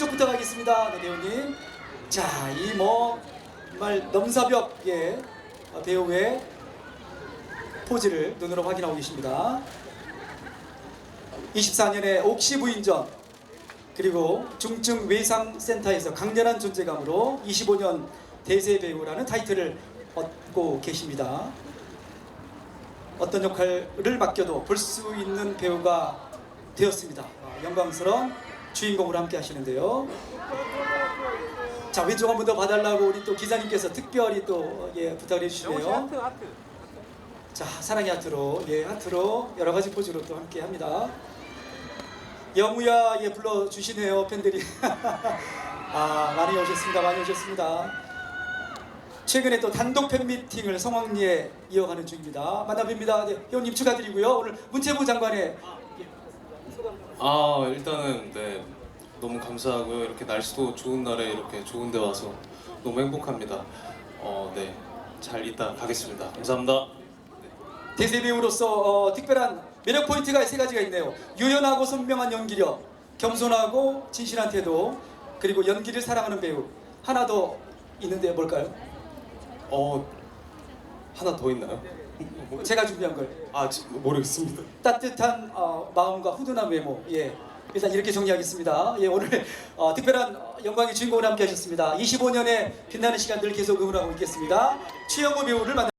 오른쪽부터 가겠습니다. 네, 배우님. 자, 이 뭐 정말 넘사벽 예 어, 배우의 포즈를 눈으로 확인하고 계십니다. 24년의 옥시 부인전 그리고 중증 외상센터에서 강렬한 존재감으로 25년 대세 배우라는 타이틀을 얻고 계십니다. 어떤 역할을 맡겨도 볼 수 있는 배우가 되었습니다. 아, 영광스러운 주인공으로 함께 하시는데요. 자 왼쪽 한 번 더 봐달라고 우리 또 기자님께서 특별히 또 예, 부탁을 해주시네요. 자 사랑의 하트로 예 하트로 여러 가지 포즈로 또 함께 합니다. 영우야 예 불러 주시네요 팬들이. 아 많이 오셨습니다 많이 오셨습니다. 최근에 또 단독 팬 미팅을 성황리에 이어가는 중입니다. 만나뵙니다. 네, 회원님 축하드리고요. 오늘 문체부 장관의 아 일단은 네 너무 감사하고요 이렇게 날씨도 좋은 날에 이렇게 좋은데 와서 너무 행복합니다 어네잘 이따 가겠습니다 감사합니다 대세 배우로서 어, 특별한 매력 포인트가 세 가지가 있네요. 유연하고 선명한 연기력, 겸손하고 진실한 태도, 그리고 연기를 사랑하는 배우. 하나 더 있는데 뭘까요? 어 하나 더 있나요? 제가 준비한 걸. 아 지- 모르겠습니다 따뜻한 어, 마음과 후둔한 외모. 예. 일단 이렇게 정리하겠습니다. 예, 오늘 어, 특별한 어, 영광의 주인공을 함께 하셨습니다. 25년의 빛나는 시간들 계속 응원하고 있겠습니다. 최영호 배우를 만나